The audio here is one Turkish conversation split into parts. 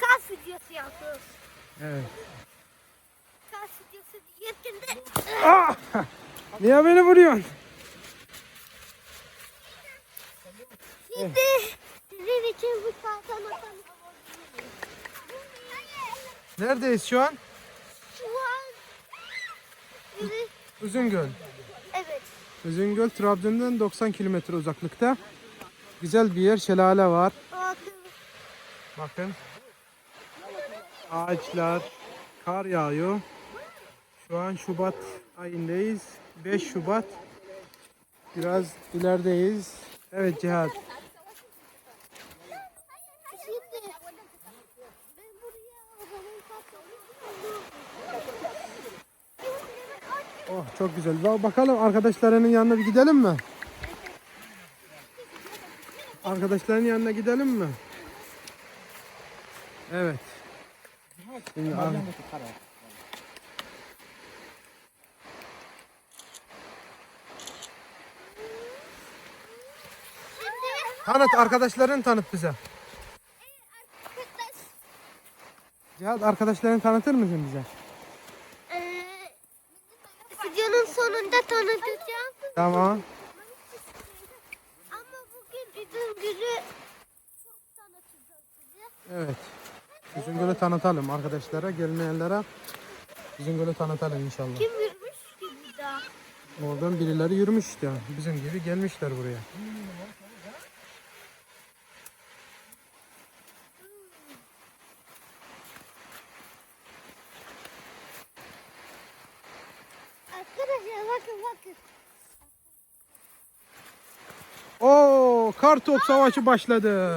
Kas videosu yapıyoruz. Evet. Kas videosu diyetinde. Ah! Niye beni vuruyorsun? Şimdi sizin için bu saltanatı. Neredeyiz şu an? Şu an... Uzungöl. Evet. Uzungöl Trabzon'dan 90 kilometre uzaklıkta. Güzel bir yer, şelale var. Bakın. Ağaçlar, kar yağıyor. Şu an Şubat ayındayız. 5 Şubat. Biraz ilerideyiz. Evet Cihat. Oh çok güzel. Bakalım arkadaşlarının yanına bir gidelim mi? Arkadaşların yanına gidelim mi? Evet. İyi abi. Tanıt arkadaşlarını tanıt bize. Cihat arkadaşlarını tanıtır mısın bize? Ee, videonun sonunda tanıtacağım. Tamam. Üzüngöl'ü tanıtalım arkadaşlara, gelmeyenlere. Üzüngöl'ü tanıtalım inşallah. Kim yürümüş ki bir? Oradan birileri yürümüş işte. Bizim gibi gelmişler buraya. Arkadaşlar bakın bakın. Oo, kar top savaşı başladı.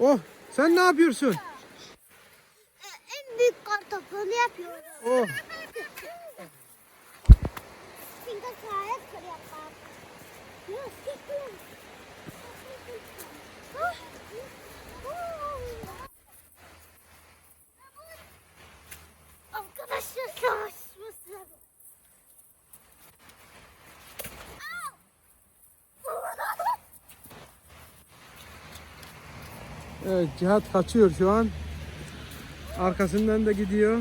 Oh sen ne yapıyorsun? En büyük kar yapıyorum. Oh. Finger fire yapmak. Evet Cihat kaçıyor şu an. Arkasından da gidiyor.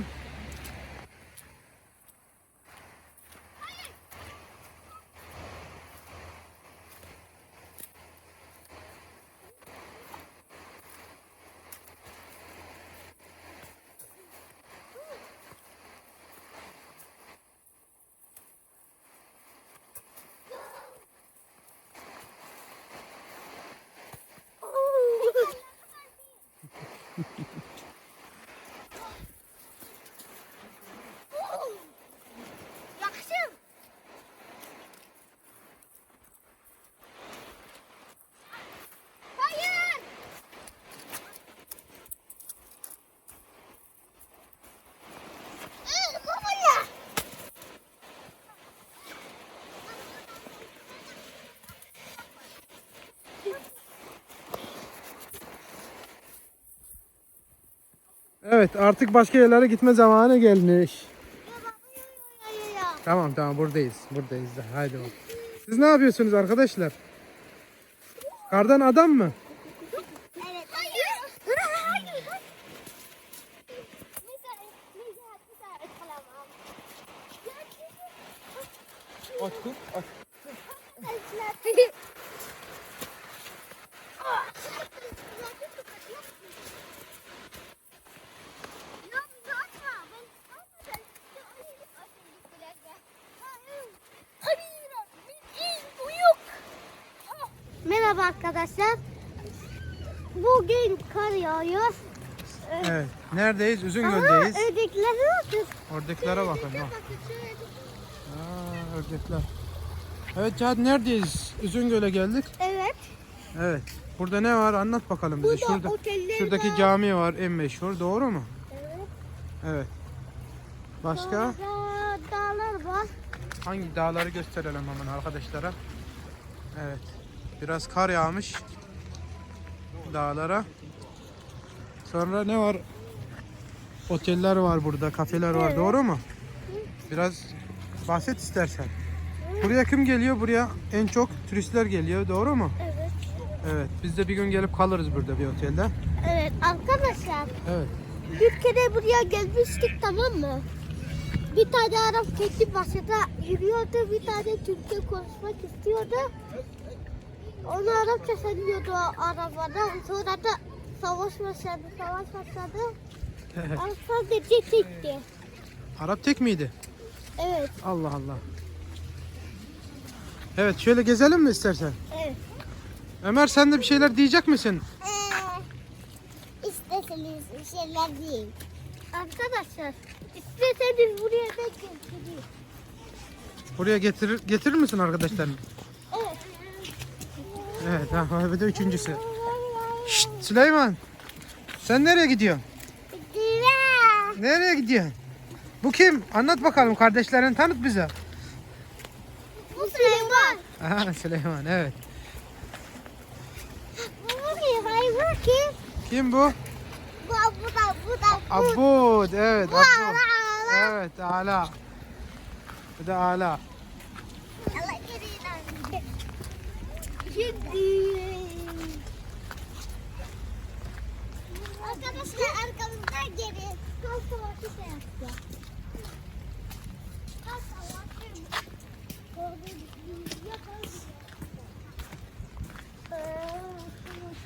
Evet artık başka yerlere gitme zamanı gelmiş. Tamam tamam buradayız. Buradayız da haydi bak. Siz ne yapıyorsunuz arkadaşlar? Kardan adam mı? Evet. Hayır. Hayır. Otku. Merhaba arkadaşlar. Bugün kar yağıyor. Evet. Neredeyiz? Üzüngöl'deyiz. Ama ödekleri atıyor. Ördeklere bakın. Bak. Aa, ördekler. Evet Cihat neredeyiz? Üzüngöl'e geldik. Evet. Evet. Burada ne var? Anlat bakalım bize. Burada Şurada, oteller şuradaki var. cami var en meşhur. Doğru mu? Evet. Evet. Başka? Dağlar var. Hangi dağları gösterelim hemen arkadaşlara? Evet. Biraz kar yağmış dağlara. Sonra ne var? Oteller var burada, kafeler var. Evet. Doğru mu? Biraz bahset istersen. Buraya kim geliyor? Buraya en çok turistler geliyor. Doğru mu? Evet. Evet. Biz de bir gün gelip kalırız burada bir otelde. Evet arkadaşlar. Evet. Bir kere buraya gelmiştik tamam mı? Bir tane Arap tek başına yürüyordu. Bir tane Türkçe konuşmak istiyordu. Onu Arapça söylüyordu o arabada. Sonra da savaş başladı. Savaş başladı. Arap sadece tekti. Arap tek miydi? Evet. Allah Allah. Evet şöyle gezelim mi istersen? Evet. Ömer sen de bir şeyler diyecek misin? Ee, isteseniz bir şeyler değil. Arkadaşlar isteseniz buraya da getireyim. Buraya getirir, getirir misin arkadaşlarını? Evet. Evet ha, bir de üçüncüsü. Şşt Süleyman. Sen nereye gidiyorsun? Nereye gidiyorsun? Bu kim? Anlat bakalım kardeşlerini tanıt bize. Bu Süleyman. Aha Süleyman evet. Bu kim? Kim bu? Bu bu da bu da bu. Abud evet Bu Abud. ala ala. Evet Ala. Bu da Ala. Allah geriye Şimdi. Arkadaşlar arkamızdan geri. Kalk savaşı da yapacağız. Kalk savaşı.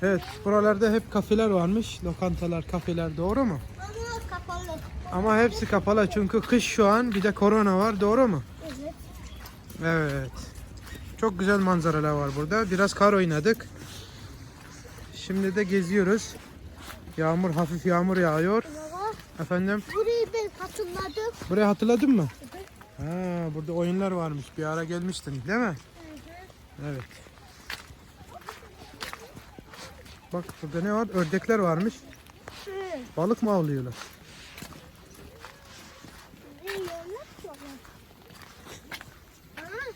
Evet buralarda hep kafeler varmış. Lokantalar, kafeler doğru mu? Ama kapalı. Ama hepsi kapalı çünkü kış şu an bir de korona var doğru mu? Evet. Evet. Çok güzel manzaralar var burada. Biraz kar oynadık. Şimdi de geziyoruz. Yağmur hafif yağmur yağıyor. Baba Efendim burayı ben hatırladım. burayı hatırladın mı? Ha, burada oyunlar varmış. Bir ara gelmiştin değil mi? Evet. Bak burada ne var? Ördekler varmış. Hı. Balık mı avlıyorlar? Ne yiyorlar baba? Aa,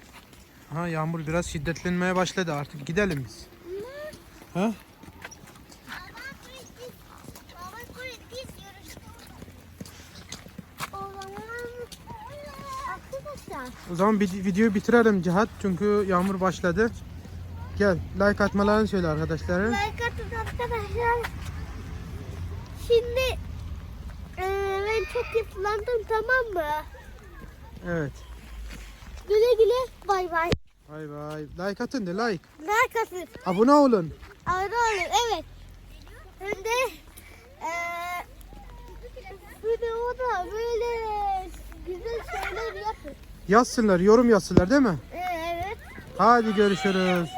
Ha yağmur biraz şiddetlenmeye başladı artık gidelim biz. Ha? O zaman videoyu bitirelim Cihat çünkü yağmur başladı. Gel like atmalarını söyle arkadaşlara. like atın arkadaşlar. Şimdi eee, ben çok yıprandım tamam mı? Evet. Güle güle bay bay. Bay bay. Like atın de like. Like atın. Abone olun. Abone olun evet. Hem de eee bir de o da böyle güzel şeyler yapın. Yazsınlar, yorum yazsınlar değil mi? Ee, evet. Hadi görüşürüz.